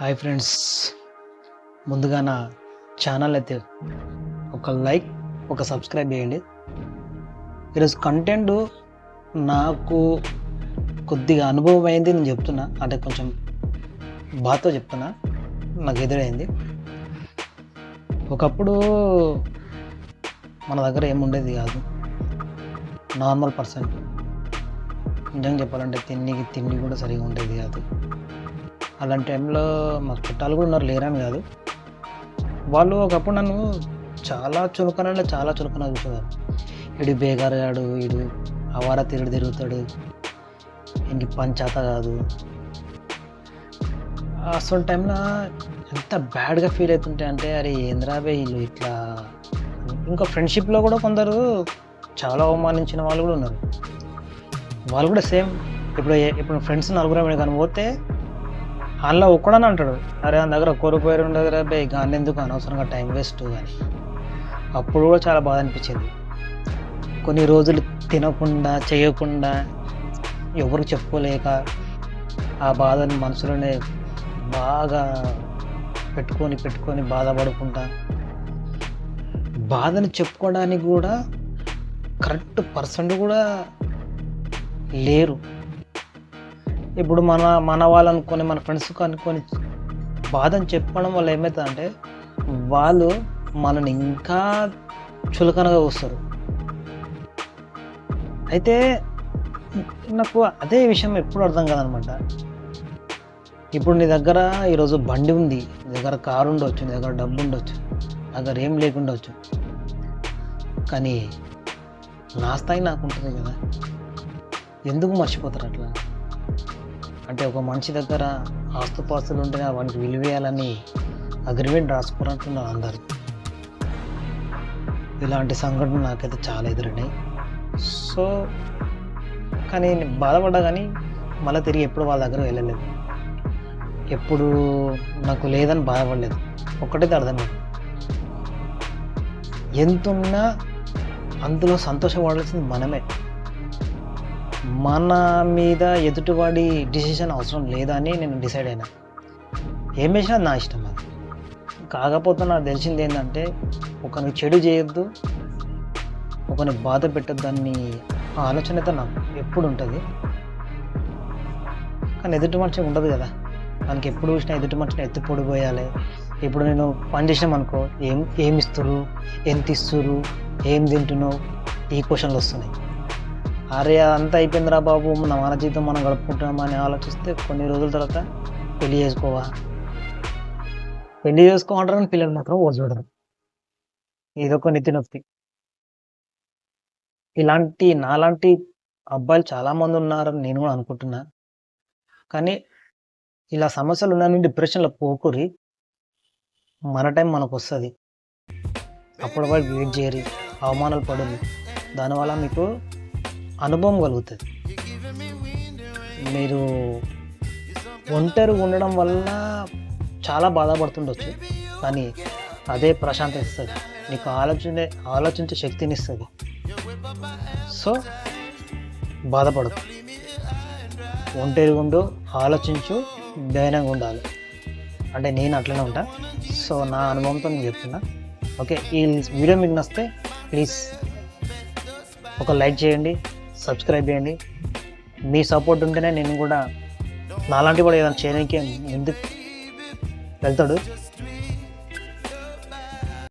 Hi friends. ముందుగా నా channel అయితే ఒక లైక్ ఒక సబ్స్క్రైబ్ చేయండి. ఈరోజు కంటెంట్ నాకు కొద్దిగా అనుభవం అయింది నేను చెప్తున్నా. అంటే కొంచెం బాధతో చెప్తున్నా. నాకు ఎదురైంది. ఒకప్పుడు మన దగ్గర ఏముండేది కాదు. Normal person. నిజంగా చెప్పాలంటే తిండికి తిండి కూడా సరిగా ఉండేది కాదు. అలాంటి టైంలో మా చుట్టాలు కూడా ఉన్నారు లేరని కాదు. వాళ్ళు ఒకప్పుడు నన్ను చాలా చులకన అంటే చాలా చులకన చూసేవారు. ఇడు బేగారాడు ఇడు అవార తిరుడు తిరుగుతాడు ఇంక పంచాత కాదు. అసలు టైంలో ఎంత బ్యాడ్గా ఫీల్ అవుతుంటే అంటే అరే ఏంద్రా బే వీళ్ళు ఇట్లా? ఇంకా ఫ్రెండ్షిప్లో కూడా కొందరు చాలా అవమానించిన వాళ్ళు కూడా ఉన్నారు. వాళ్ళు కూడా సేమ్ ఇప్పుడు ఇప్పుడు ఫ్రెండ్స్ నలుగురు కానీ పోతే అందులో ఒక్కడని అంటాడు. అరే నా దగ్గర కోరిపోయారు ఉండదు రే బే గాని ఎందుకు అనవసరంగా టైం వేస్ట్ అని. అప్పుడు కూడా చాలా బాధ అనిపించింది. కొన్ని రోజులు తినకుండా చేయకుండా ఎవరికి చెప్పుకోలేక ఆ బాధని మనసులోనే బాగా పెట్టుకొని పెట్టుకొని బాధపడుకుంటా. బాధని చెప్పుకోవడానికి కూడా కరెక్ట్ పర్సన్ కూడా లేరు. ఇప్పుడు మన మన వాళ్ళు అనుకొని మన ఫ్రెండ్స్ అనుకొని బాధని చెప్పడం వల్ల ఏమవుతుందంటే వాళ్ళు మనని ఇంకా చులకనగా వస్తారు అయితే నాకు అదే విషయం ఎప్పుడు అర్థం కాదనమాట. ఇప్పుడు నీ దగ్గర ఈరోజు బండి ఉంది నీ దగ్గర కారు ఉండొచ్చు నీ దగ్గర డబ్బు ఉండొచ్చు నా దగ్గర ఏం లేకుండొచ్చు కానీ నా స్థాయి నాకు ఉంటుంది కదా. ఎందుకు మర్చిపోతారు అట్లా? అంటే ఒక మనిషి దగ్గర ఆస్తుపాస్తులు ఉంటేనే వానికి విలువేయాలని అగ్రిమెంట్ రాసుకోరంటున్నారు అందరు. ఇలాంటి సంఘటనలు నాకైతే చాలా ఎదురైనాయి. సో కానీ నేను బాధపడ్డా కానీ మళ్ళీ తిరిగి ఎప్పుడు వాళ్ళ దగ్గర వెళ్ళలేదు. ఎప్పుడు నాకు లేదని బాధపడలేదు. ఒక్కటైతే అర్థమైంది ఎంతున్నా అందులో సంతోషపడాల్సింది మనమే. మన మీద ఎదుటివాడి డిసిషన్ అవసరం లేదని నేను డిసైడ్ అయినా. ఏం చేసినా నా ఇష్టం అది. కాకపోతే నాకు తెలిసింది ఏంటంటే ఒకరికి చెడు చేయొద్దు ఒకరిని బాధ పెట్టద్దు అని ఆలోచన అయితే నాకు ఎప్పుడు ఉంటుంది. కానీ ఎదుటి మనిషి ఉండదు కదా. మనకి ఎప్పుడు చూసినా ఎదుటి మనిషిని ఎత్తి పొడిపోయాలి. ఇప్పుడు నేను పని చేసినామనుకో ఏం ఏమి ఇస్తురు ఎంత ఇస్తురు ఏం తింటున్నావు ఈ క్వశ్చన్లు వస్తున్నాయి. అరే అదంతా అయిపోయిందిరా బాబు. మన మన జీవితం మనం గడుపుకుంటున్నామా అని ఆలోచిస్తే కొన్ని రోజుల తర్వాత పెళ్ళి చేసుకోవా? పెళ్ళి చేసుకోమంటారని పిల్లలు మాత్రం ఓ ఇదొక నితి నొప్పి. ఇలాంటి నాలాంటి అబ్బాయిలు చాలామంది ఉన్నారని నేను కూడా అనుకుంటున్నా. కానీ ఇలా సమస్యలు ఉన్నాయని డిప్రెషన్లో పోకూరి మన టైం మనకు వస్తుంది. అప్పుడు వాళ్ళు వెయిట్ చేయరు అవమానాలు పడరు. దానివల్ల మీకు అనుభవం కలుగుతుంది. మీరు ఒంటరి ఉండడం వల్ల చాలా బాధపడుతుండొచ్చు. కానీ అదే ప్రశాంతత ఇస్తుంది. నీకు ఆలోచనే ఆలోచించే శక్తిని ఇస్తుంది. సో బాధపడదు ఒంటరి ఉండు ఆలోచించు ధైర్యంగా ఉండాలి. అంటే నేను అట్లనే ఉంటా. సో నా అనుభవంతో నేను చెప్తున్నా. ఓకే ఈ వీడియో మీకు నచ్చితే ప్లీజ్ ఒక లైక్ చేయండి. సబ్స్క్రైబ్ చేయండి. మీ సపోర్ట్ ఉంటేనే నేను కూడా నాలాంటి కూడా ఏదైనా చేయడానికి ముందుకు వెళ్తాడు.